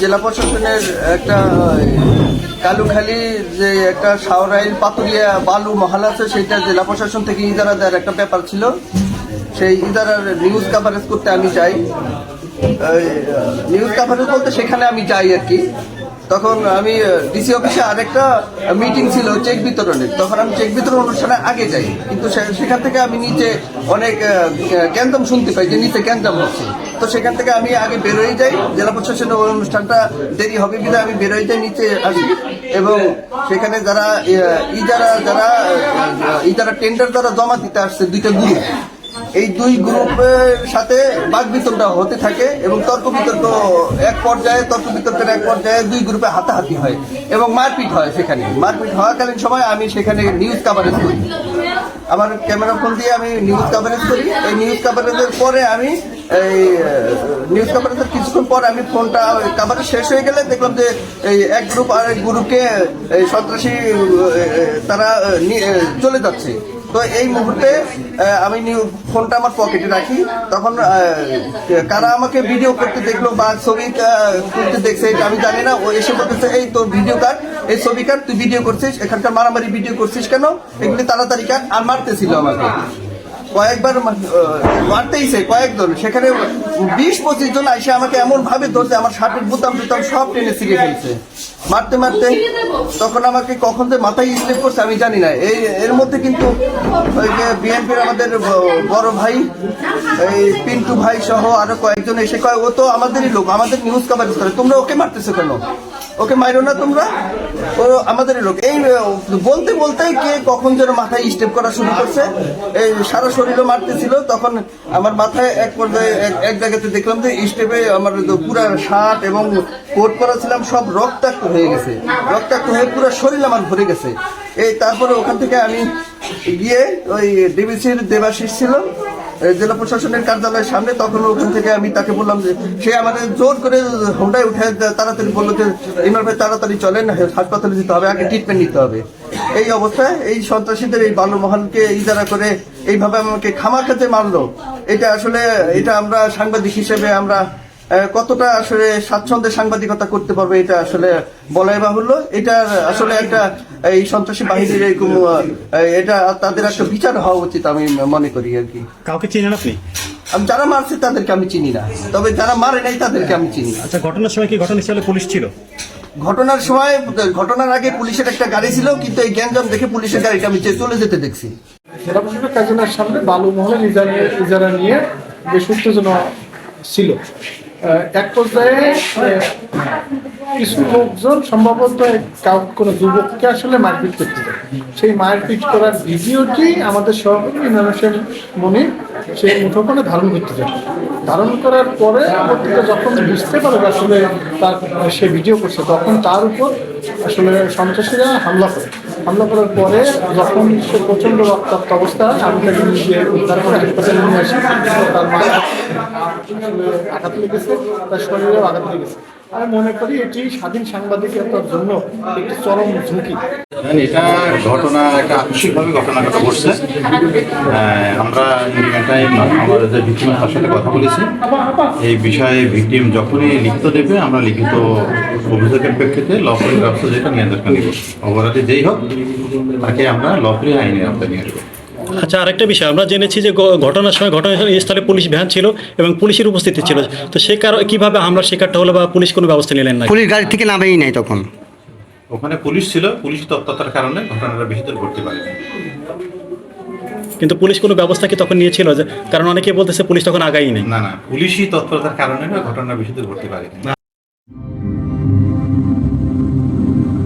জেলা প্রশাসনের একটা কালুখালি যে একটা সাওরাইল পাতুরিয়া বালু মহাল আছে, সেটা জেলা প্রশাসন থেকে ইদারা দেওয়ার একটা ব্যাপার ছিল। সেই ইদারার নিউজ কাভারেজ করতে আমি চাই নিউজ কাভারেজ বলতে সেখানে আমি যাই আর কি। তখন আমি ডিসি অফিসে আরেকটা মিটিং ছিল চেক বিতরণের। তখন আমি চেক বিতরণ অনুষ্ঠানে আগে যাই। কিন্তু সেখান থেকে আমি নিচে অনেক আহ, শুনতে পাই যে নিচে গ্যাঞ্জাম হচ্ছে। তো সেখান থেকে আমি আগে বেরোয় যাই। জেলা প্রশাসনের ওই অনুষ্ঠানটা দেরি হবে বিধায় আমি বেরোয় যাই নিচে আসি। এবং সেখানে যারা ইজারা যারা ইজারা টেন্ডার যারা জমা দিতে আসছে দুইটা গ্রুপ এই দুই গ্রুপের সাথে বাক বিতর্কটা হতে থাকে এবং তর্ক বিতর্ক এক পর্যায়ে, তর্ক বিতর্কের এক পর্যায়ে দুই গ্রুপে হাতাহাতি হয় এবং মারপিট হয় সেখানে। মারপিট হওয়াকালীন সময় আমি সেখানে নিউজ কাভারেজ করি। আমার ক্যামেরা ফোন দিয়ে আমি নিউজ কাভারেজ করি। এই নিউজ কাভারেজের পরে আমি, এই নিউজ কাভারেজের কিছুক্ষণ পর আমি ফোনটা কাভারেজ শেষ হয়ে গেলে দেখলাম যে এই এক গ্রুপ আর এক গ্রুপকে সন্ত্রাসী তারা চলে যাচ্ছে। তো এই মুহূর্তে আমি ফোনটা আমার পকেটে রাখি। তখন কারা আমাকে ভিডিও করতে দেখল বা ছবি তুলতে দেখছে আমি জানি না। ও এসে বলতেছে, এই তোর ভিডিও কার এই ছবি কার তুই ভিডিও করছিস, এখানকার মারামারি ভিডিও করছিস কেন? এগুলি তাড়াতাড়ি কার আর মারতেছিল আমাকে। কয়েকবার মারতেইছে, কয়েকজন। সেখানে বিশ পঁচিশ জন এসে আমাকে এমন ভাবে ধরছে, আমার শার্টের বুতাম টুতাম সব টেনে ছিঁড়ে ফেলছে। মারতে মারতে তখন আমাকে কখন যে মাথায় স্লিপ করছে আমি জানি না। এই এর মধ্যে কিন্তু ওই যে বিএনপির আমাদের বড় ভাই এই পিন্টু ভাই সহ আরও কয়েকজন এসে কয় ও তো আমাদেরই লোক আমাদের নিউজ কাভারেজ করে। তোমরা ওকে মারতেছো কেন? ওকে মাইরো না তোমরা? ও আমাদেরই লোক। এই বলতে বলতে কে কখন যেন মাথায় স্টেপ করা শুরু করছে। এই সারা শরীরে মারতেছিল। তখন আমার মাথায় এক পর্যায়ে এক- জায়গাতে দেখলাম যে স্টেপে আমার পুরা শার্ট এবং কোট পরা ছিলাম সব রক্তাক্ত। হয়ে গেছে। রক্তাক্ত হয়ে পুরো শরীর আমার ভরে গেছে। এই তারপরে ওখান থেকে আমি গিয়ে ওই ডিবিসির দেবাশিস ছিল জেলা প্রশাসনের কার্যালয়ের সামনে, তখন ওখান থেকে আমি তাকে বললাম যে, সে আমাদের জোর করে হোন্ডায় উঠে তাড়াতাড়ি বলল যে ইমরান ভাই তাড়াতাড়ি চলেন, হাসপাতালে যেতে হবে, আগে ট্রিটমেন্ট নিতে হবে। এই অবস্থায় এই সন্ত্রাসীদের, এই বালুমহলকে ইজারা করে এইভাবে আমাকে খামাখাতে মারলো, এটা আসলে, এটা আমরা সাংবাদিক হিসেবে আমরা কতটা আসলে স্বাচ্ছন্দ্যে সাংবাদিকতা করতে পারবে এটা আসলে বলাই বাহুল্য? এটা আসলে একটা এই সন্ত্রাসী বাহিনীর এরকম এটা তাদের একটা বিচার হওয়া উচিত আমি মনে করি আর কি। কাউকে চিনেন আপনি? আমি যারা মারছে তাদেরকে আমি চিনি না। তবে যারা মারে নাই তাদেরকে আমি চিনি আচ্ছা ঘটনার সময় কি ঘটনাস্থলে পুলিশ ছিল? ঘটনার সময় ঘটনার আগে পুলিশের একটা গাড়ি ছিল কিন্তু এই গ্যাঞ্জাম দেখে পুলিশের গাড়িটা আমি চলে যেতে দেখছি। জেলা প্রশাসনের কার্যালয়ের সামনে বালু মহলের ইজারা নিয়ে বেশ উত্তেজনা ছিল। এক পর্যায়ে কিছু লোকজন সম্ভবত কোনো যুবককে আসলে মারপিট করতে যায় সেই মারপিট করার ভিডিওটি আমাদের সভাপতি ইমরান হোসেন মনির সেই মুঠোফোনে ধারণ করতে যায় ধারণ করার পরে পত্রিকা যখন বুঝতে পারে আসলে তার সে ভিডিও করছে, তখন তার উপর আসলে সন্ত্রাসীরা হামলা করে। হামলা করার পরে যখন সে প্রচণ্ড রক্তাক্ত অবস্থা আমি তাকে নিজে উদ্ধার করে হাসপাতালে নিয়ে আসি। তার মা আঘাত লেগেছে, তার শরীরেও আঘাত লেগেছে। আমি মনে করি এটি স্বাধীন সাংবাদিকতার জন্য একটি চরম ঝুঁকি। এটা ঘটনা, একটা আকস্মিকভাবে ঘটনাটা ঘটছে। আমরা এটাই আমাদের যে ভিক্টিমের সাথে কথা বলেছি। এই বিষয়ে ভিকটিম যখনই লিখিত দেবে, আমরা লিখিত অভিযোগের প্রেক্ষিতে লফুলি ব্যবস্থা যেটা নিয়ন্ত্রণ নিব অপরাধী যেই হোক তাকে আমরা লফুলি আইনের আওতায় নিয়ে আসব আচ্ছা আরেকটা বিষয় আমরা জেনেছি যে ঘটনার সময় ঘটনাস্থলে পুলিশ ভ্যান ছিল এবং পুলিশের উপস্থিতি ছিল। তো সে কারণ কীভাবে হামলার শিকারটা হলো বা পুলিশ কোনো ব্যবস্থা নিলেন না? পুলিশ গাড়ি থেকে নামেই নাই তখন। ওখানে পুলিশ ছিল পুলিশ তৎপরতার কারণে ঘটনাটা বেশি দূর ঘটতে পারেনি কিন্তু পুলিশ কোনো ব্যবস্থা কি তখন নিয়েছিল? যে কারণ অনেকে বলতেছে পুলিশ তখন আগাই নেই। না না পুলিশই তৎপরতার কারণে না ঘটনা বেশি দূর ঘটতে পারেনি うん。